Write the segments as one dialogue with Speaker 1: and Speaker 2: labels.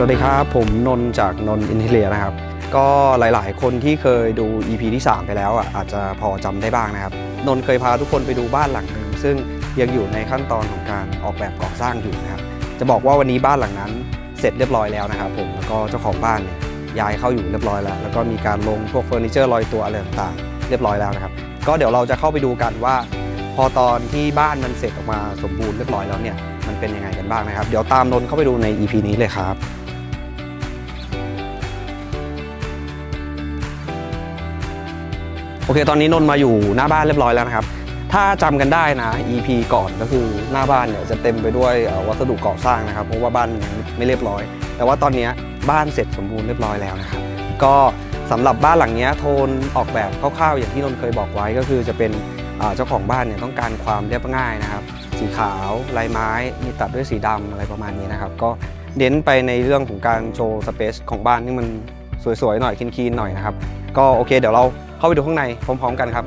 Speaker 1: สวัสดีครับ ผมนนท์จากนนอินเทเลียนะครับ ก็หลายๆ คนที่เคยดู EP ที่ 3 ไปแล้วอะอาจจะพอจำได้บ้างนะครับ นนท์เคยพาทุกคนไปดูบ้านหลังหนึ่งซึ่งยังอยู่ในขั้นตอนของการออกแบบก่อสร้างอยู่นะครับ จะบอกว่าวันนี้บ้านหลังนั้นเสร็จเรียบร้อยแล้วนะครับผมแล้วก็เจ้าของบ้านเนี่ยย้ายเข้าอยู่เรียบร้อยแล้ว แล้วก็มีการลงพวกเฟอร์นิเจอร์ลอยตัวอะไรต่างๆเรียบร้อยแล้วนะครับ ก็เดี๋ยวเราจะเข้าไปดูกันว่า พอตอนที่บ้านมันเสร็จออกมาสมบูรณ์เรียบร้อยแล้วเนี่ยมันเป็นยังไงกันบ้างนะครับ เดี๋ยวตามนนท์เข้าไปดูใน EP นี้เลยครับ โอเคตอนนี้นนท์มาอยู่หน้าบ้านเรียบร้อยแล้วนะครับ ถ้าจำกันได้นะ EP ก่อนก็คือหน้าบ้านเนี่ยจะเต็มไปด้วยวัสดุก่อสร้างนะครับเพราะว่าบ้านยังไม่เรียบร้อย แต่ว่าตอนนี้บ้านเสร็จสมบูรณ์เรียบร้อยแล้วนะครับ ก็สำหรับบ้านหลังเนี้ยโทนออกแบบคร่าวๆอย่างที่นนท์เคยบอกไว้ก็คือจะเป็นเจ้าของบ้านเนี่ยต้องการความเรียบง่ายนะครับ สีขาวลายไม้มีตัดด้วยสีดำอะไรประมาณนี้นะครับ ก็เน้นไปในเรื่องของการโชว์สเปซของบ้านที่มันสวยๆหน่อยคลีนๆหน่อยนะครับ ก็โอเคเดี๋ยวเรา เข้าไปดูข้างในพร้อมๆกันครับ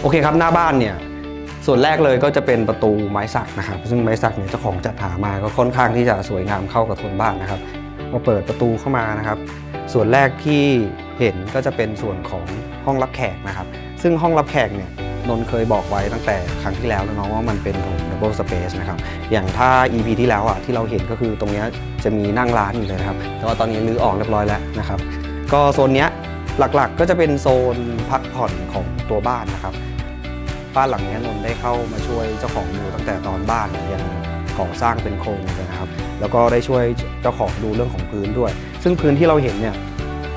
Speaker 1: โอเคครับหน้าบ้านเนี่ยส่วนแรกเลยก็จะเป็นประตูไม้สักนะครับ ซึ่งไม้สักเนี่ยเจ้าของจัดหามาก็ค่อนข้างที่จะสวยงามเข้ากับโทนบ้านนะครับพอเปิดประตูเข้ามานะครับ ส่วนแรกที่เห็นก็จะเป็นส่วนของห้องรับแขกนะครับ ซึ่งห้องรับแขกเนี่ย นนเคยบอกไว้ตั้งแต่ครั้งที่แล้วแล้วเนาะว่ามันเป็นโถง double space นะครับ อย่างถ้า EP ที่แล้วอะที่เราเห็นก็คือตรงนี้จะมีนั่งร้านอยู่เลยนะครับ แต่ว่าตอนนี้รื้อออกเรียบร้อยแล้วนะครับ ก็โซนเนี้ยหลักๆก็จะเป็นโซนพักผ่อนของตัวบ้านนะครับ บ้านหลังนี้นนได้เข้ามาช่วยเจ้าของดูตั้งแต่ตอนบ้านยยังก่อสร้างเป็นโครงเลยนะครับ แล้วก็ได้ช่วยเจ้าของดูเรื่องของพื้นด้วย ซึ่งพื้นที่เราเห็นเนี่ย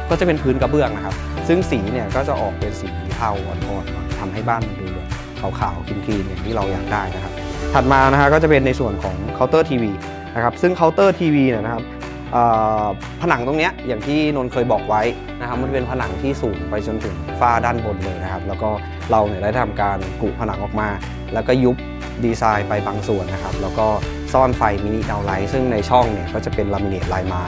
Speaker 1: ก็จะเป็นพื้นกระเบื้องนะครับ ซึ่งสีเนี่ยก็จะออกเป็นสีเทาอ่อนๆ ทำให้บ้านมันดูแบบขาวๆคลีนๆอย่างที่เราอยากได้นะครับ ถัดมานะฮะก็จะเป็นในส่วนของเคาน์เตอร์ทีวีนะครับซึ่งเคาน์เตอร์ทีวีเนี่ยนะครับผนังตรงนี้อย่างที่นนเคยบอกไว้นะครับมันเป็นผนังที่สูงไปจนถึงฝ้าด้านบนเลยนะครับ แล้วก็เราเนี่ยได้ทำการกุผนังออกมา แล้วก็ยุบดีไซน์ไปบางส่วนนะครับ แล้วก็ซ่อนไฟมินิดาวไลท์ซึ่งในช่องเนี่ยก็จะเป็นลามิเนตลายไม้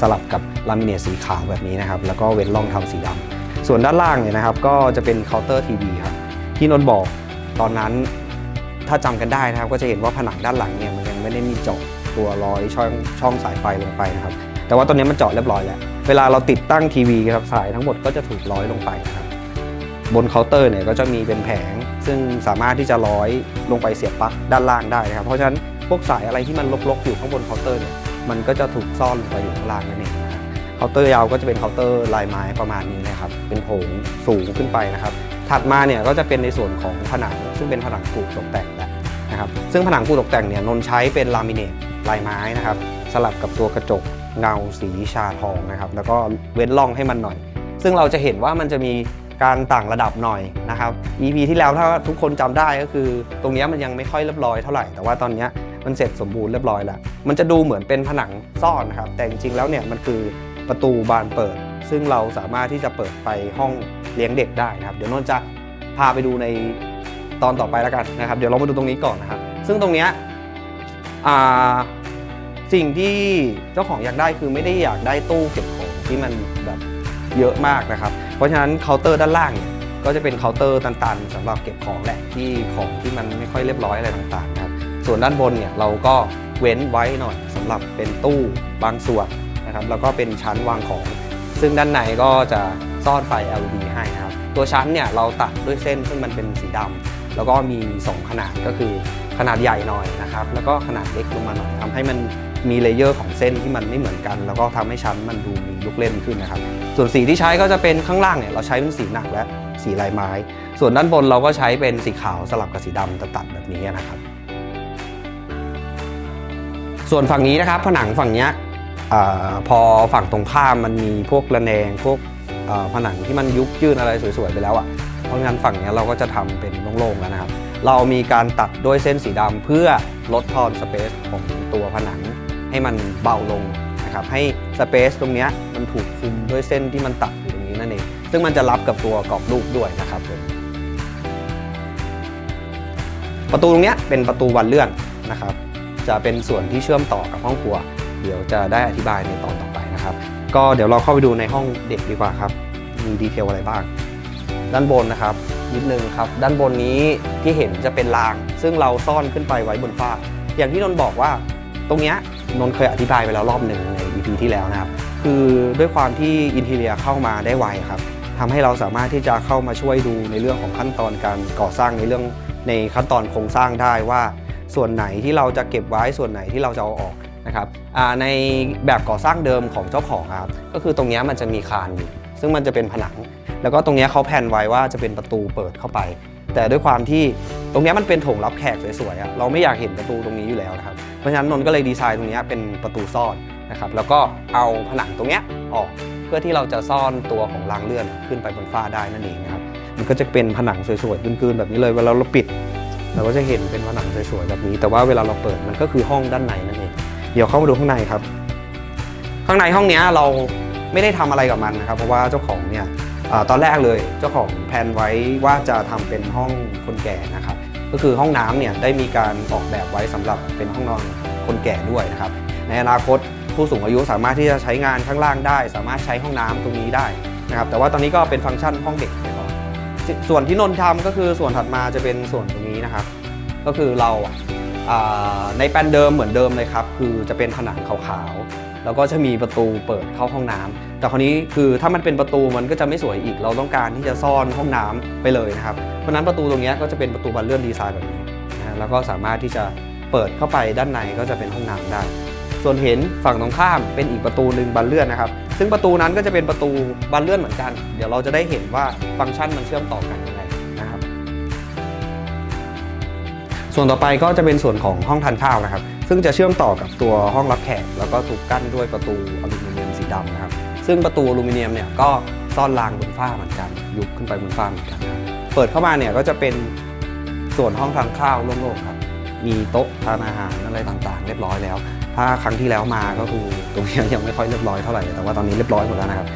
Speaker 1: สลับกับลามิเนตสีขาวแบบนี้นะครับ แล้วก็เว้นร่องทำสีดำส่วนด้านล่างเนี่ยนะครับก็จะเป็นเคาน์เตอร์ทีวีครับ ที่นนท์บอกตอนนั้นถ้าจำกันได้นะครับ ก็จะเห็นว่าผนังด้านหลังเนี่ยมันยังไม่ได้มีเจาะตัวร้อยช่องช่องสายไฟลงไปนะครับ แต่ว่าตอนนี้มันเจาะเรียบร้อยแล้ว เวลาเราติดตั้งทีวีครับสายทั้งหมดก็จะถูกร้อยลงไปนะครับบนเคาน์เตอร์เนี่ยก็จะมีเป็นแผง ซึ่งสามารถที่จะร้อยลงไปเสียบปลั๊กด้านล่างได้นะครับ เพราะฉะนั้นพวกสายอะไรที่มันลกๆอยู่ข้างบนเคาน์เตอร์เนี่ยมันก็จะถูกซ่อนลงไปอยู่ข้างล่างนั่นเองเคาน์เตอร์ยาวก็จะเป็นเคาน์เตอร์ลายไม้ประมาณนี้นะครับ เป็นโถงสูงขึ้นไปนะครับ ถัดมาเนี่ยก็จะเป็นในส่วนของผนัง ซึ่งเป็นผนังปูตกแต่งแหละนะครับซึ่งผนังปูตกแต่งเนี่ยนนใช้เป็นลามิเนตลายไม้นะครับสลับกับตัวกระจกเงาสีชาทองนะครับแล้วก็เว้นร่องให้มันหน่อย ซึ่งเราจะเห็นว่ามันจะมีการต่างระดับหน่อยนะครับ EP ที่แล้วถ้าทุกคนจำได้ก็คือ ตรงเนี้ยมันยังไม่ค่อยเรียบร้อยเท่าไหร่แต่ว่าตอนเนี้ยมันเสร็จสมบูรณ์เรียบร้อยแล้ว มันจะดูเหมือนเป็นผนังซ่อนนะครับแต่จริงๆแล้วเนี่ยมันคือประตูบานเปิด ซึ่งเราสามารถที่จะเปิดไปห้อง เลี้ยงเด็กได้นะครับ เดี๋ยวนนจะพาไปดูในตอนต่อไปแล้วกันนะครับ เดี๋ยวเรามาดูตรงนี้ก่อนนะครับ ซึ่งตรงเนี้ยสิ่งที่เจ้าของอยากได้คือไม่ได้อยากได้ตู้เก็บของที่มันแบบเยอะมากนะครับ เพราะฉะนั้นเคาน์เตอร์ด้านล่างเนี่ยก็จะเป็นเคาน์เตอร์ตันๆสำหรับเก็บของแหละที่ของที่มันไม่ค่อยเรียบร้อยอะไรต่างๆนะครับ ส่วนด้านบนเนี่ยเราก็เว้นไว้หน่อยสำหรับเป็นตู้บางส่วนนะครับ แล้วก็เป็นชั้นวางของ ซึ่งด้านในก็จะ ซ่อนไฟ LED ให้นะครับ ตัวชั้นเนี่ยเราตัดด้วยเส้นซึ่งมันเป็นสีดำแล้วก็มี 2 ขนาดก็คือขนาดใหญ่หน่อยนะครับ แล้วก็ขนาดเล็กลงมาหน่อยทำให้มันมีเลเยอร์ของเส้นที่มันไม่เหมือนกัน แล้วก็ทำให้ชั้นมันดูมีลูกเล่นขึ้นนะครับ ส่วนสีที่ใช้ก็จะเป็นข้างล่างเนี่ยเราใช้เป็นสีหนักและสีลายไม้ ส่วนด้านบนเราก็ใช้เป็นสีขาวสลับกับสีดำตัดแบบนี้นะครับ ส่วนฝั่งนี้นะครับผนังฝั่งเนี้ยพอฝั่งตรงข้ามมันมีพวกระแนงพวก ผนังที่มันยุบยื่นอะไรสวยๆไปแล้วอะ่ะเพราะงั้นฝั่งเนี้ยเราก็จะทำเป็นโล่งๆแล้วนะครับ เรามีการตัดด้วยเส้นสีดำเพื่อลดทอนสเปซของตัวผนังให้มันเบาลงนะครับให้สเปซตรงเนี้ยมันถูกคุมด้วยเส้นที่มันตัดอยู่ตรงนี้นั่นเองซึ่งมันจะรับกับตัวกรอบรูปด้วยนะครับผมประตูตรงเนี้ยเป็นประตูวันเลื่อนนะครับ จะเป็นส่วนที่เชื่อมต่อกับห้องครัว เดี๋ยวจะได้อธิบายในตอนต่อไปนะครับ ก็เดี๋ยวเราเข้าไปดูในห้องเด็กดีกว่าครับ มีดีเทลอะไรบ้าง ด้านบนนะครับ นิดนึงครับ ด้านบนนี้ที่เห็นจะเป็นราง ซึ่งเราซ่อนขึ้นไปไว้บนฝ้า อย่างที่นนท์บอกว่า ตรงเนี้ยนนท์เคยอธิบายไปแล้วรอบหนึ่งใน EP ที่แล้วนะครับ คือด้วยความที่อินทีเรียเข้ามาได้ไวครับทำให้เราสามารถที่จะเข้ามาช่วยดูในเรื่องของขั้นตอนการก่อสร้างในเรื่องในขั้นตอนโครงสร้างได้ว่า ส่วนไหนที่เราจะเก็บไว้ส่วนไหนที่เราจะเอาออก นะครับในแบบก่อสร้างเดิมของเจ้าของครับก็คือตรงนี้มันจะมีคานอยู่ซึ่งมันจะเป็นผนัง แล้วก็ตรงนี้เขาแผนไว้ว่าจะเป็นประตูเปิดเข้าไป แต่ด้วยความที่ตรงนี้มันเป็นโถงรับแขกสวยๆเราไม่อยากเห็นประตูตรงนี้อยู่แล้วนะครับเพราะฉะนั้นนนท์ก็เลยดีไซน์ตรงนี้เป็นประตูซ่อนนะครับแล้วก็เอาผนังตรงนี้ออกเพื่อที่เราจะซ่อนตัวของรางเลื่อนขึ้นไปบนฝ้าได้นั่นเองนะครับมันก็จะเป็นผนังสวยๆกลืนๆแบบนี้เลยเวลาเราปิดเราก็จะเห็นเป็นผนังสวยๆแบบนี้ แต่ว่าเวลาเราเปิดมันก็คือห้องด้านในนั่นเอง เดี๋ยวเข้ามาดูข้างในครับ ข้างในห้องนี้เราไม่ได้ทำอะไรกับมันนะครับ เพราะว่าเจ้าของเนี่ยอตอนแรกเลยเจ้าของแพลนไว้ว่าจะทำเป็นห้องคนแก่นะครับ ก็คือห้องน้ำเนี่ยได้มีการออกแบบไว้สำหรับเป็นห้องนอนคนแก่ด้วยนะครับ ในอนาคตผู้สูงอายุสามารถที่จะใช้งานข้างล่างได้ สามารถใช้ห้องน้ำตรงนี้ได้นะครับ แต่ว่าตอนนี้ก็เป็นฟังก์ชันห้องเด็กไปก่อนส่วนที่นนท์ทำก็คือส่วนถัดมาจะเป็นส่วนตรงนี้นะครับ ก็คือเรา ในแปลนเดิมเหมือนเดิมเลยครับ คือจะเป็นผนังขาวๆ แล้วก็จะมีประตูเปิดเข้าห้องน้ำแต่คราวนี้คือถ้ามันเป็นประตูมันก็จะไม่สวยอีก เราต้องการที่จะซ่อนห้องน้ำไปเลยนะครับ เพราะฉะนั้นประตูตรงนี้ก็จะเป็นประตูบานเลื่อนดีไซน์แบบนี้นะฮะแล้วก็สามารถที่จะเปิดเข้าไปด้านในก็จะเป็นห้องน้ำได้ ส่วนเห็นฝั่งตรงข้ามเป็นอีกประตูหนึ่งบานเลื่อนนะครับ ซึ่งประตูนั้นก็จะเป็นประตูบานเลื่อนเหมือนกัน เดี๋ยวเราจะได้เห็นว่าฟังก์ชันมันเชื่อมต่อกันยังไง ส่วนต่อไปก็จะเป็นส่วนของห้องทานข้าวนะครับ ซึ่งจะเชื่อมต่อกับตัวห้องรับแขก แล้วก็ถูกกั้นด้วยประตูอลูมิเนียมสีดำนะครับ ซึ่งประตูอลูมิเนียมเนี่ยก็ซ่อนรางบนฝ้าเหมือนกันยุบขึ้นไปบนฝ้าเหมือนกันครับเปิดเข้ามาเนี่ยก็จะเป็นส่วนห้องทานข้าวโล่งๆครับ มีโต๊ะทานอาหารอะไรต่างๆ เรียบร้อยแล้ว ถ้าครั้งที่แล้วมาก็คือตรงนี้ยังไม่ค่อยเรียบร้อยเท่าไหร่แต่ว่าตอนนี้เรียบร้อยหมดแล้วนะครับ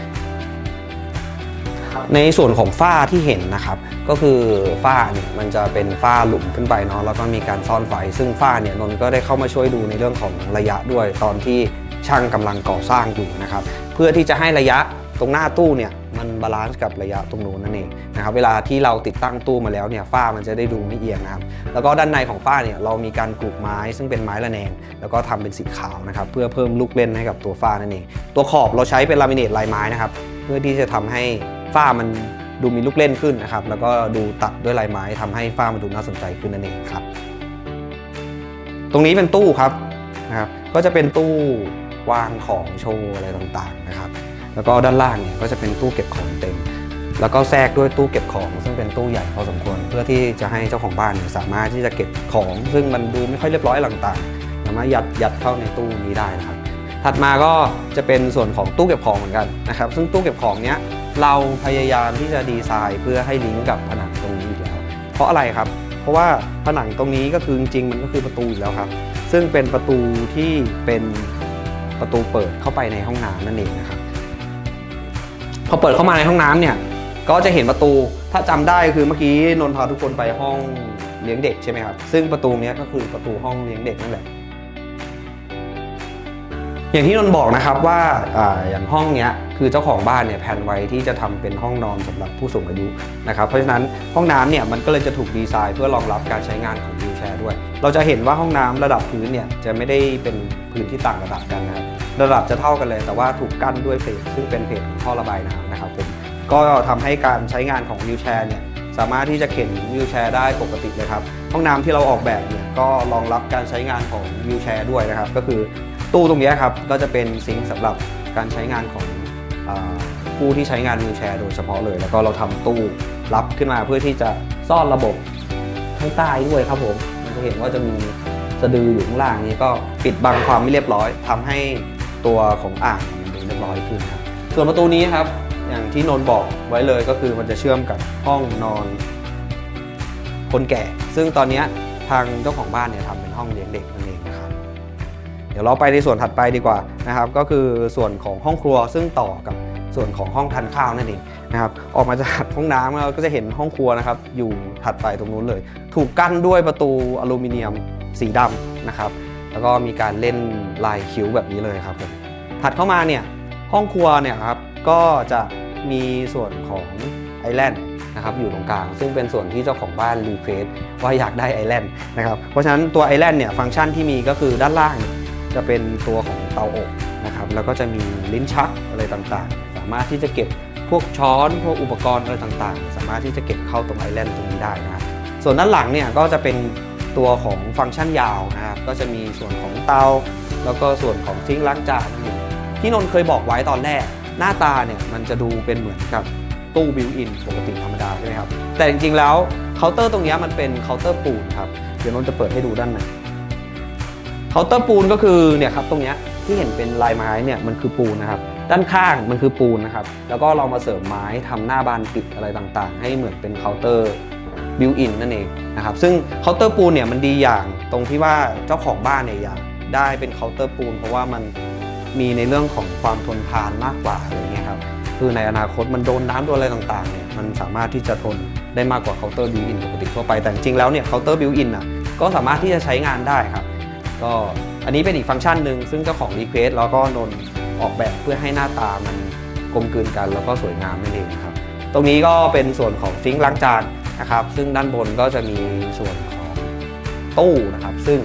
Speaker 1: ในส่วนของฝ้าที่เห็นนะครับ ก็คือฝ้าเนี่ยมันจะเป็นฝ้าหลุมขึ้นไปเนาะแล้วก็มีการซ่อนไฟ ซึ่งฝ้าเนี่ยนนท์ก็ได้เข้ามาช่วยดูในเรื่องของระยะด้วยตอนที่ช่างกำลังก่อสร้างอยู่นะครับ เพื่อที่จะให้ระยะตรงหน้าตู้เนี่ยมันบาลานซ์กับระยะตรงนู้นนั่นเองนะครับเวลาที่เราติดตั้งตู้มาแล้วเนี่ยฝ้ามันจะได้ดูไม่เอียงนะครับแล้วก็ด้านในของฝ้าเนี่ยเรามีการกรูกไม้ซึ่งเป็นไม้ระแนง แล้วก็ทำเป็นสีขาวนะครับเพื่อเพิ่มลูกเล่นให้กับตัวฝ้านั่นเองตัวขอบเราใช้เป็นลามิเนตลายไม้นะครับ เพื่อที่จะทำให้ฝ้ามันดูมีลูกเล่นขึ้นนะครับ แล้วก็ดูตัดด้วยลายไม้ทำให้ฝ้ามันดูน่าสนใจขึ้นนั่นเองครับ ตรงนี้เป็นตู้ครับนะครับ ก็จะเป็นตู้วางของโชว์อะไรต่างๆนะครับ แล้วก็ด้านล่างเนี่ยก็จะเป็นตู้เก็บของเต็ม แล้วก็แทรกด้วยตู้เก็บของ ซึ่งเป็นตู้ใหญ่พอสมควร เพื่อที่จะให้เจ้าของบ้านเนี่ยสามารถที่จะเก็บของ ซึ่งมันดูไม่ค่อยเรียบร้อยต่างๆสามารถยัดยัดเข้าในตู้นี้ได้นะครับ ถัดมาก็จะเป็นส่วนของตู้เก็บของเหมือนกันนะครับ ซึ่งตู้เก็บของเนี้ยเราพยายามที่จะดีไซน์เพื่อให้ลิงก์กับผนังตรงนี้อยู่แล้ว เพราะอะไรครับ เพราะว่าผนังตรงนี้ก็คือจริงๆมันก็คือประตูอยู่แล้วครับ ซึ่งเป็นประตูที่เป็นประตูเปิดเข้าไปในห้องน้ำนั่นเองนะครับ พอเปิดเข้ามาในห้องน้ำเนี่ยก็จะเห็นประตู ถ้าจำได้คือเมื่อกี้นนท์พาทุกคนไปห้องเลี้ยงเด็กใช่ไหมครับ ซึ่งประตูเนี้ยก็คือประตูห้องเลี้ยงเด็กนั่นแหละ อย่างที่นนบอกนะครับว่าอย่างห้องเนี้ยคือเจ้าของบ้านเนี่ยแผนไว้ที่จะทำเป็นห้องนอนสำหรับผู้สูงอายุนะครับเพราะฉะนั้นห้องน้ำเนี่ยมันก็เลยจะถูกดีไซน์เพื่อรองรับการใช้งานของวีลแชร์ด้วย เราจะเห็นว่าห้องน้ำระดับพื้นเนี่ยจะไม่ได้เป็นพื้นที่ต่างระดับกันนะครับระดับจะเท่ากันเลย แต่ว่าถูกกั้นด้วยเพลทซึ่งเป็นเพลทของท่อระบายน้ำนะครับผมก็ทำให้การใช้งานของวีลแชร์เนี่ยสามารถที่จะเข็นวีลแชร์ได้ปกติเลยครับห้องน้ำที่เราออกแบบเนี่ยก็รองรับการใช้งานของวีลแชร์ด้วยนะครับ ก็คือ ตู้ตรงนี้ครับก็จะเป็นซิงค์สำหรับการใช้งานของผู้ที่ใช้งานวีลแชร์โดยเฉพาะเลย แล้วก็เราทำตู้รับขึ้นมาเพื่อที่จะซ่อนระบบข้างใต้ด้วยครับผมมันจะเห็นว่าจะมีสะดืออยู่ข้างล่างนี้ก็ปิดบังความไม่เรียบร้อยทำให้ตัวของอ่างมันดูเรียบร้อยขึ้นครับส่วนประตูนี้ครับอย่างที่นนบอกไว้เลยก็คือมันจะเชื่อมกับห้องนอน คนแก่ ซึ่งตอนนี้ทางเจ้าของบ้านเนี่ยทำเป็นห้องเลี้ยงเด็ก เดี๋ยวเราไปในส่วนถัดไปดีกว่านะครับ ก็คือส่วนของห้องครัวซึ่งต่อกับส่วนของห้องทานข้าวนั่นเองนะครับออกมาจากห้องน้ำเราก็จะเห็นห้องครัวนะครับ อยู่ถัดไปตรงนู้นเลย ถูกกั้นด้วยประตูอลูมิเนียมสีดำนะครับ แล้วก็มีการเล่นลายคิ้วแบบนี้เลยครับผมถัดเข้ามาเนี่ยห้องครัวเนี่ยครับก็จะมีส่วนของไอแลนด์นะครับอยู่ตรงกลาง ซึ่งเป็นส่วนที่เจ้าของบ้านรีเควสว่าอยากได้ไอแลนด์นะครับเพราะฉะนั้นตัวไอแลนด์เนี่ยฟังก์ชันที่มีก็คือด้านล่าง จะเป็นตัวของเตาอบนะครับแล้วก็จะมีลิ้นชักอะไรต่างๆ สามารถที่จะเก็บพวกช้อนพวกอุปกรณ์อะไรต่างๆ สามารถที่จะเก็บเข้าตรงไอแลนด์ตรงนี้ได้นะครับส่วนด้านหลังเนี่ยก็จะเป็นตัวของฟังก์ชันยาวนะครับก็จะมีส่วนของเตา แล้วก็ส่วนของซิงล้างจานอยู่ที่นนท์เคยบอกไว้ตอนแรก หน้าตาเนี่ยมันจะดูเป็นเหมือนกับตู้บิวอินปกติธรรมดาใช่ไหมครับแต่จริงๆแล้วเคาน์เตอร์ตรงนี้มันเป็นเคาน์เตอร์ปูนครับเดี๋ยวนนท์จะเปิดให้ดูด้านใน เคาน์เตอร์ปูนก็คือเนี่ยครับตรงเนี้ยที่เห็นเป็นลายไม้เนี่ยมันคือปูนนะครับ ด้านข้างมันคือปูนนะครับ แล้วก็เรามาเสริมไม้ทำหน้าบานปิดอะไรต่างๆ ให้เหมือนเป็นเคาน์เตอร์บิวอินนั่นเองนะครับซึ่งเคาน์เตอร์ปูนเนี่ยมันดีอย่างตรงที่ว่าเจ้าของบ้านเนี่ยอยากได้เป็นเคาน์เตอร์ปูน เพราะว่ามันมีในเรื่องของความทนทานมากกว่าอะไรเงี้ยครับคือในอนาคตมันโดนน้ำโดนอะไรต่างๆเนี่ยมันสามารถที่จะทนได้มากกว่าเคาน์เตอร์บิวอินปกติทั่วไปแต่จริงๆแล้วเนี่ยเคาน์เตอร์บิวอินอะก็สามารถที่จะใช้งานได้ครับ ก็อันนี้เป็นอีกฟังก์ชันหนึ่งซึ่งเจ้าของรีเควสแล้วก็นนท์ออกแบบเพื่อให้หน้าตามันกลมกลืนกันแล้วก็สวยงามนั่นเองนะครับ ตรงนี้ก็เป็นส่วนของซิงค์ล้างจานนะครับ ซึ่งด้านบนก็จะมีส่วนของตู้นะครับ ซึ่ง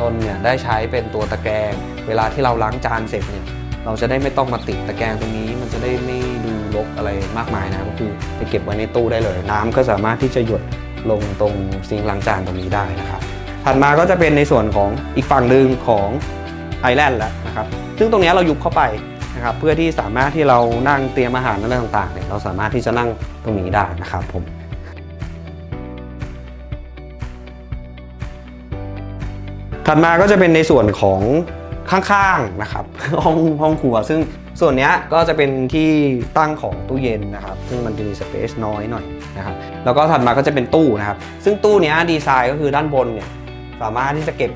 Speaker 1: นนท์เนี่ยได้ใช้เป็นตัวตะแกรงเวลาที่เราล้างจานเสร็จเนี่ยเราจะได้ไม่ต้องมาติดตะแกรงตรงนี้ มันจะได้ไม่ดูรกอะไรมากมายนะก็คือไปเก็บไว้ในตู้ได้เลย น้ำก็สามารถที่จะหยดลงตรงซิงค์ล้างจานตรงนี้ได้นะครับ ถัดมาก็จะเป็นในส่วนของอีกฝั่งหนึ่งของไอแลนด์แล้วนะครับ ซึ่งตรงนี้เรายุบเข้าไปนะครับ เพื่อที่สามารถที่เรานั่งเตรียมอาหารอะไรต่างๆเนี่ยเราสามารถที่จะนั่งตรงนี้ได้นะครับผมถัดมาก็จะเป็นในส่วนของข้างๆนะครับห้องห้องครัว ซึ่งส่วนนี้ก็จะเป็นที่ตั้งของตู้เย็นนะครับ ซึ่งมันจะมีสเปซน้อยหน่อยนะครับแล้วก็ถัดมาก็จะเป็นตู้นะครับ ซึ่งตู้เนี้ยดีไซน์ก็คือด้านบนเนี่ย สามารถที่จะเก็บ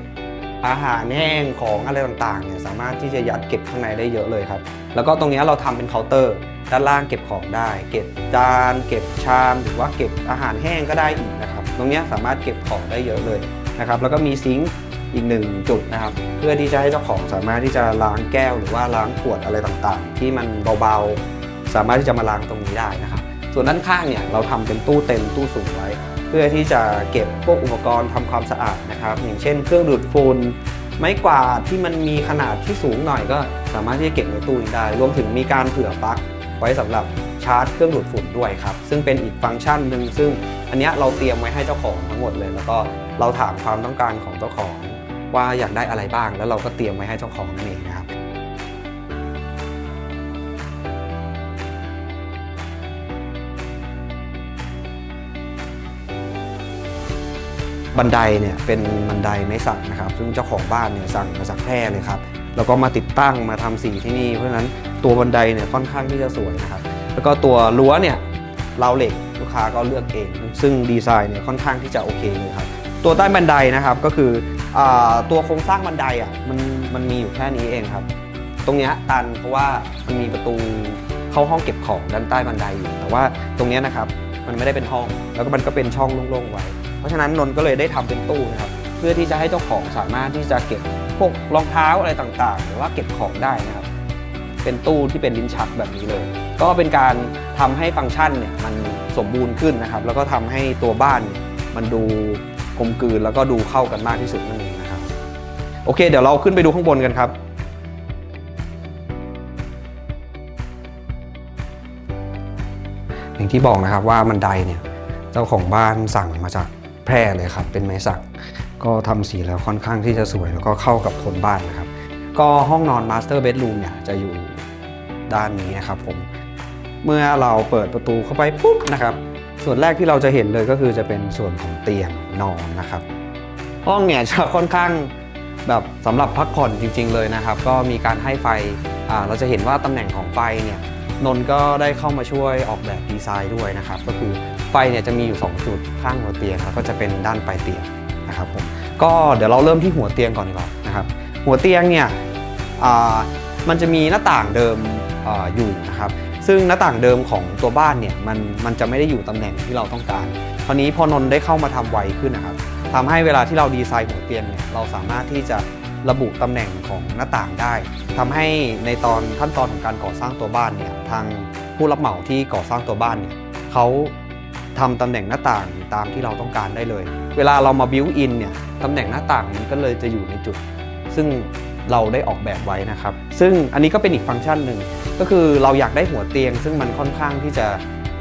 Speaker 1: อาหารแห้งของอะไรต่างๆเนี่ยสามารถที่จะยัดเก็บข้างในได้เยอะเลยครับ แล้วก็ตรงนี้เราทำเป็นเคาน์เตอร์ด้านล่างเก็บของได้ เก็บจาน เก็บชาม หรือว่าเก็บอาหารแห้งก็ได้อีกนะครับ ตรงนี้สามารถเก็บของได้เยอะเลยนะครับ แล้วก็มีซิงค์อีกหนึ่งจุดนะครับ เพื่อที่จะให้เจ้าของสามารถที่จะล้างแก้ว หรือว่าล้างขวดอะไรต่างๆ ที่มันเบาๆ สามารถที่จะมาล้างตรงนี้ได้นะครับ ส่วนด้านข้างเนี่ยเราทำเป็นตู้เต็มตู้สูงไว้ เพื่อที่จะเก็บพวกอุปกรณ์ทำความสะอาดนะครับ อย่างเช่น เครื่องดูดฝุ่นไม้กวาดที่มันมีขนาดที่สูงหน่อยก็สามารถที่จะเก็บในตู้นี้ได้ รวมถึงมีการเผื่อปลั๊กไว้สำหรับชาร์จเครื่องดูดฝุ่นด้วยครับ ซึ่งเป็นอีกฟังก์ชันหนึ่งซึ่งอันนี้เราเตรียมไว้ให้เจ้าของทั้งหมดเลย แล้วก็เราถามความต้องการของเจ้าของ ว่าอยากได้อะไรบ้าง แล้วเราก็เตรียมไว้ให้เจ้าของนั่นเองครับ บันไดเนี่ยเป็นบันไดไม้สักนะครับ ซึ่งเจ้าของบ้านเนี่ยสั่งมาจากแพร่เลยครับแล้วก็มาติดตั้งมาทำสีที่นี่ เพราะฉะนั้นตัวบันไดเนี่ยค่อนข้างที่จะสวยนะครับ แล้วก็ตัวรั้วเนี่ยเราเหล็กลูกค้าก็เลือกเอง ซึ่งดีไซน์เนี่ยค่อนข้างที่จะโอเคเลยครับ ตัวใต้บันไดนะครับก็คืออตัวโครงสร้างบันไดอะมันมันมีอยู่แค่นี้เองครับ ตรงนี้ตันเพราะว่ามันมีประตูเข้าห้องเก็บของด้านใต้บันไดอยู่ แต่ว่าตรงนี้นะครับมันไม่ได้เป็นห้อง แล้วก็มันก็เป็นช่องโล่งๆไว้ ราะฉะนั้นนนท์ก็เลยได้ทำเป็นตู้นะครับเพื่อที่จะให้เจ้าของสามารถที่จะเก็บพวกรองเท้าอะไรต่างๆ หรือว่าเก็บของได้นะครับ เป็นตู้ที่เป็นลิ้นชักแบบนี้เลย ก็เป็นการทำให้ฟังก์ชันเนี่ยมันสมบูรณ์ขึ้นนะครับ แล้วก็ทำให้ตัวบ้านเนี่ยมันดูกลมกลืนแล้วก็ดูเข้ากันมากที่สุดนั่นเองนะครับ โอเค เดี๋ยวเราขึ้นไปดูข้างบนกันครับอย่างที่บอกนะครับว่าบันไดเนี่ยเจ้าของบ้านสั่งมาจาก แพร่เลยครับ เป็นไม้สัก ก็ทำสีแล้วค่อนข้างที่จะสวยแล้วก็เข้ากับโทนบ้านนะครับ ก็ห้องนอนมาสเตอร์เบดรูมเนี่ยจะอยู่ด้านนี้นะครับผม เมื่อเราเปิดประตูเข้าไปปุ๊บนะครับ ส่วนแรกที่เราจะเห็นเลยก็คือจะเป็นส่วนของเตียงนอนนะครับ ห้องเนี่ยจะค่อนข้างแบบสำหรับพักผ่อนจริง ๆ เลยนะครับ ก็มีการให้ไฟเราจะเห็นว่าตำแหน่งของไฟเนี่ยนนท์ก็ได้เข้ามาช่วยออกแบบดีไซน์ด้วยนะครับ ก็คือ ฟเนี่ยจะมีอยู่ 2 จุดข้างหัวเตียงแล้วก็จะเป็นด้านปลายเตียงนะครับผมก็เดี๋ยวเราเริ่มที่หัวเตียงก่อนดีกว่านะครับหัวเตียงเนี่ยมันจะมีหน้าต่างเดิมออยู่นะครับซึ่งหน้าต่างเดิมของตัวบ้านเนี่ยมันมันจะไม่ได้อยู่ตำแหน่งที่เราต้องการคราวนี้พอนนท์ได้เข้ามาทำไวขึ้นนะครับทำให้เวลาที่เราดีไซน์หัวเตียงเนี่ยเราสามารถที่จะระบุตำแหน่งของหน้าต่างได้ทำให้ในตอนขั้นตอนของการก่อสร้างตัวบ้านเนี่ยทางผู้รับเหมาที่ก่อสร้างตัวบ้านเนี่ยเขา ทำตำแหน่งหน้าต่างตามที่เราต้องการได้เลย เวลาเรามาบิวอินเนี่ยตำแหน่งหน้าต่างมันก็เลยจะอยู่ในจุด ซึ่งเราได้ออกแบบไว้นะครับ ซึ่งอันนี้ก็เป็นอีกฟังก์ชันหนึ่งก็คือเราอยากได้หัวเตียง ซึ่งมันค่อนข้างที่จะ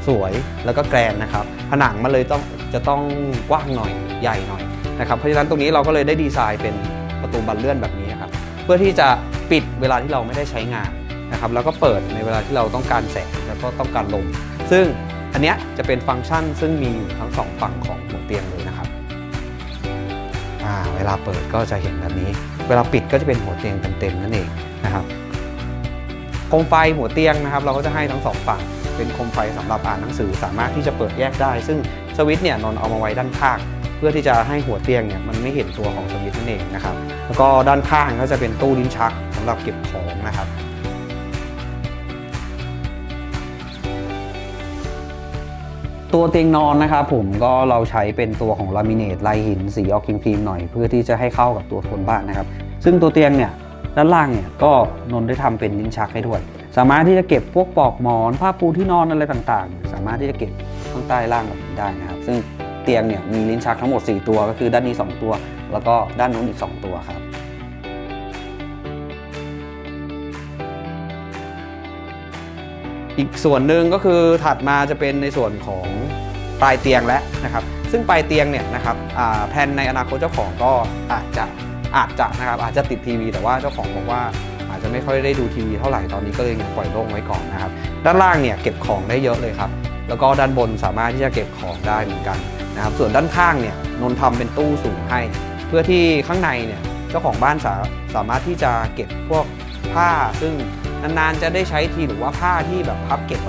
Speaker 1: สวยแล้วก็แกรนนะครับ ผนังมันเลยต้องจะต้องกว้างหน่อยใหญ่หน่อยนะครับเพราะฉะนั้นตรงนี้เราก็เลยได้ดีไซน์เป็นประตูบันเลื่อนแบบนี้นะครับเพื่อที่จะปิดเวลาที่เราไม่ได้ใช้งานนะครับแล้วก็เปิดในเวลาที่เราต้องการแสงแล้วก็ต้องการลมซึ่ง อันนี้จะเป็นฟังก์ชันซึ่งมีอยู่ทั้งสองฝั่งของหัวเตียงเลยนะครับเวลาเปิดก็จะเห็นแบบนี้ เวลาปิดก็จะเป็นหัวเตียงเต็มๆนั่นเองนะครับโคมไฟหัวเตียงนะครับ เราก็จะให้ทั้งสองฝั่งเป็นโคมไฟสำหรับอ่านหนังสือสามารถที่จะเปิดแยกได้ ซึ่งสวิตช์เนี่ยนนเอามาไว้ด้านข้างเพื่อที่จะให้หัวเตียงเนี่ยมันไม่เห็นตัวของสวิตช์นั่นเองนะครับแล้วก็ด้านข้างก็จะเป็นตู้ลิ้นชักสำหรับเก็บของนะครับ ตัวเตียงนอนนะครับผมก็เราใช้เป็นตัวของลามิเนตลายหินสีออกครีมๆหน่อย เพื่อที่จะให้เข้ากับตัวโทนบ้านนะครับ ซึ่งตัวเตียงเนี่ยด้านล่างเนี่ยก็นนได้ทำเป็นลิ้นชักให้ด้วย สามารถที่จะเก็บพวกปลอกหมอนผ้าปูที่นอนอะไรต่างๆ สามารถที่จะเก็บข้างใต้ล่างแบบนี้ได้นะครับ ซึ่งเตียงเนี่ยมีลิ้นชักทั้งหมด 4 ตัวก็คือด้านนี้ 2 ตัว แล้วก็ด้านนู้นอีก 2 ตัวครับ อีกส่วนหนึ่งก็คือถัดมาจะเป็นในส่วนของปลายเตียงแล้วนะครับ ซึ่งปลายเตียงเนี่ยนะครับแผนในอนาคตเจ้าของก็อาจจะอาจจะนะครับอาจจะติดทีวีแต่ว่าเจ้าของบอกว่าอาจจะไม่ค่อยได้ดูทีวีเท่าไหร่ตอนนี้ก็เลยยังปล่อยโล่งไว้ก่อนนะครับ ด้านล่างเนี่ยเก็บของได้เยอะเลยครับ แล้วก็ด้านบนสามารถที่จะเก็บของได้เหมือนกันนะครับ ส่วนด้านข้างเนี่ยนนท์ทำเป็นตู้สูงให้ เพื่อที่ข้างในเนี่ยเจ้าของบ้านสาสามารถที่จะเก็บพวกผ้าซึ่ง นานๆจะได้ใช้ทีหรือว่าผ้าที่แบบพับเก็บ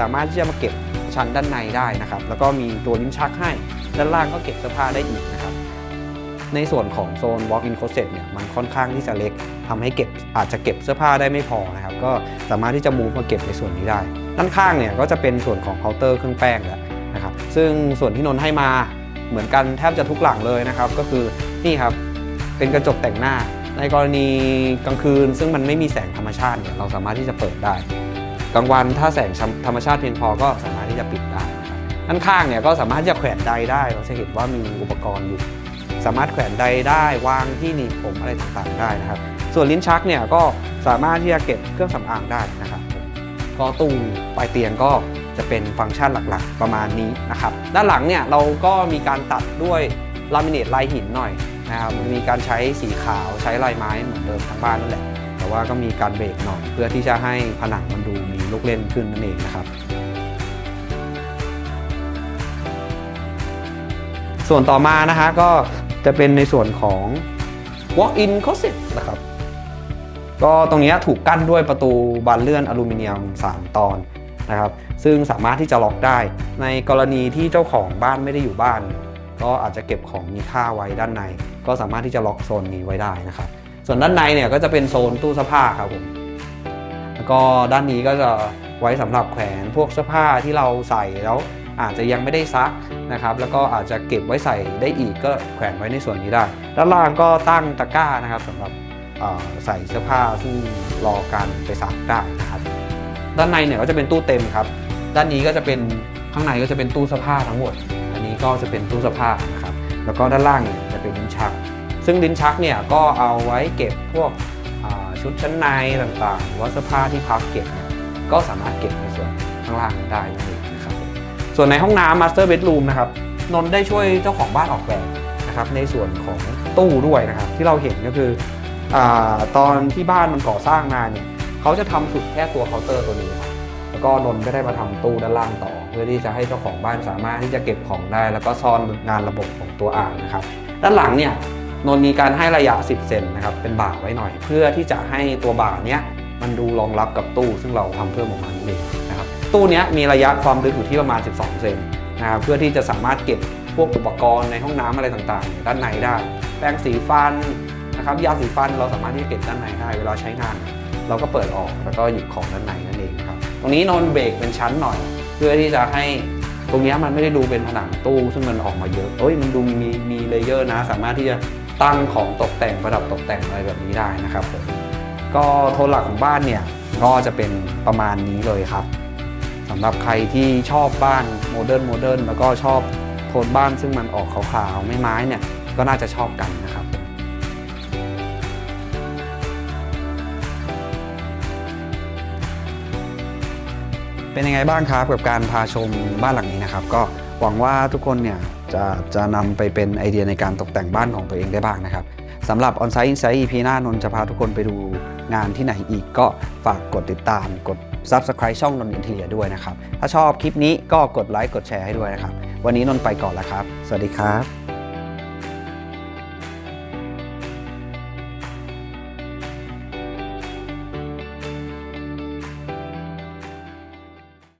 Speaker 1: สามารถที่จะมาเก็บชั้นด้านในได้นะครับ แล้วก็มีตัวลิ้นชักให้ ด้านล่างก็เก็บเสื้อผ้าได้อีกนะครับ ในส่วนของโซน walk-in closet เนี่ยมันค่อนข้างที่จะเล็กทำให้เก็บอาจจะเก็บเสื้อผ้าได้ไม่พอนะครับ ก็สามารถที่จะมูฟมาเก็บในส่วนนี้ได้ ด้านข้างเนี่ยก็จะเป็นส่วนของเคาน์เตอร์เครื่องแป้งแล้วนะครับ ซึ่งส่วนที่นนท์ให้มาเหมือนกันแทบจะทุกหลังเลยนะครับ ก็คือนี่ครับเป็นกระจกแต่งหน้า ในกรณีกลางคืน ซึ่งมันไม่มีแสงธรรมชาติเนี่ยเราสามารถที่จะเปิดได้กลางวันถ้าแสงธรรมชาติเพียงพอก็สามารถที่จะปิดได้นะครับด้านข้างเนี่ยก็สามารถที่จะแขวนไดได้ เราจะเห็นว่ามีอุปกรณ์อยู่ สามารถแขวนไดได้วางที่หนีบผมอะไรต่างๆได้นะครับ ส่วนลิ้นชักเนี่ยก็สามารถที่จะเก็บเครื่องสำอางได้นะครับก็ตู้ปลายเตียงก็จะเป็นฟังก์ชันหลักๆ ประมาณนี้นะครับ ด้านหลังเนี่ยเราก็มีการตัดด้วยลามิเนตลายหินหน่อย นะครับมีการใช้สีขาวใช้ลายไม้เหมือนเดิมทั้งบ้านนั่นแหละ แต่ว่าก็มีการเบรกหน่อย เพื่อที่จะให้ผนังมันดูมีลูกเล่นขึ้นนั่นเองนะครับ ส่วนต่อมานะฮะก็จะเป็นในส่วนของ walk-in closet นะครับ ก็ตรงนี้ถูกกั้นด้วยประตูบานเลื่อนอลูมิเนียม 3 ตอนนะครับ ซึ่งสามารถที่จะล็อกได้ ในกรณีที่เจ้าของบ้านไม่ได้อยู่บ้าน ก็อาจจะเก็บของมีค่าไว้ด้านใน ก็สามารถที่จะล็อกโซนนี้ไว้ได้นะครับ ส่วนด้านในเนี่ยก็จะเป็นโซนตู้เสื้อผ้าครับผมแล้วก็ด้านนี้ก็จะไว้สำหรับแขวนพวกเสื้อผ้าที่เราใส่แล้วอาจจะยังไม่ได้ซักนะครับ แล้วก็อาจจะเก็บไว้ใส่ได้อีกก็แขวนไว้ในส่วนนี้ได้ ด้านล่างก็ตั้งตะกร้านะครับสำหรับใส่เสื้อผ้าซึ่งรอการไปซักได้นะครับ ด้านในเนี่ยก็จะเป็นตู้เต็มครับ ด้านนี้ก็จะเป็นข้างในก็จะเป็นตู้เสื้อผ้าทั้งหมด อันนี้ก็จะเป็นตู้เสื้อผ้านะครับ แล้วก็ด้านล่างเนี่ย เป็นลิ้นชัก ซึ่งลิ้นชักเนี่ยก็เอาไว้เก็บพวกชุดชั้นในต่างๆว่าเสื้อผ้าที่พับเก็บก็สามารถเก็บในส่วนข้างล่างได้นั่นเองนะครับส่วนในห้องน้ำ master bedroom นะครับนนได้ช่วยเจ้าของบ้านออกแบบนะครับในส่วนของตู้ด้วยนะครับที่เราเห็นก็คืออตอนที่บ้านมันก่อสร้างมาเนี่ยเขาจะทำสุดแค่ตัวเคาน์เตอร์ตัวนี้ แล้วก็นนก็ได้มาทำตู้ด้านล่างต่อ เพื่อที่จะให้เจ้าของบ้านสามารถที่จะเก็บของได้ แล้วก็ซ่อนงานระบบของตัวอ่างนะครับ ด้านหลังเนี่ยนนท์มีการให้ระยะ 10 เซนนะครับเป็นบ่าไว้หน่อย เพื่อที่จะให้ตัวบ่าเนี้ยมันดูรองรับกับตู้ ซึ่งเราทำเพิ่มออกมานั่นเองนะครับตู้เนี้ยมีระยะความลึกอยู่ที่ประมาณ 12 เซนนะครับเพื่อที่จะสามารถเก็บพวกอุปกรณ์ในห้องน้ำอะไรต่างๆ ด้านในได้ แปรงสีฟันนะครับยาสีฟันเราสามารถที่จะเก็บด้านในได้ เวลาใช้งาน เราก็เปิดออกแล้วก็หยิบของด้านในนั่นเองครับตรงนี้นนเบรกเป็นชั้นหน่อย เพื่อที่จะให้ รงนี้มันไม่ได้ดูเป็นผนังตู้ซึ่งมันออกมาเยอะเอ้ยมันดูมีมีเลเยอร์นะ สามารถที่จะตั้งของตกแต่งประดับตกแต่งอะไรแบบนี้ได้นะครับผมก็โทนหลักของบ้านเนี่ยก็จะเป็นประมาณนี้เลยครับสำหรับใครที่ชอบบ้านโมเดิร์นโมเดิร์นแล้วก็ชอบโทนบ้านซึ่งมันออกขาวๆไม่ไม้เนี่ยก็น่าจะชอบกันนะครับ เป็นยังไงบ้างครับกับการพาชมบ้านหลังนี้นะครับ ก็หวังว่าทุกคนเนี่ยจะจะนำไปเป็นไอเดียในการตกแต่งบ้านของตัวเองได้บ้างนะครับสำหรับ On Site Insight EP หน้านนท์จะพาทุกคนไปดูงานที่ไหนอีกก็ฝากกดติดตามกด Subscribe ช่องนนท์อินเทียด้วยนะครับ ถ้าชอบคลิปนี้ก็กดไลค์กดแชร์ให้ด้วยนะครับ วันนี้นนท์ไปก่อนแล้วครับ สวัสดีครับ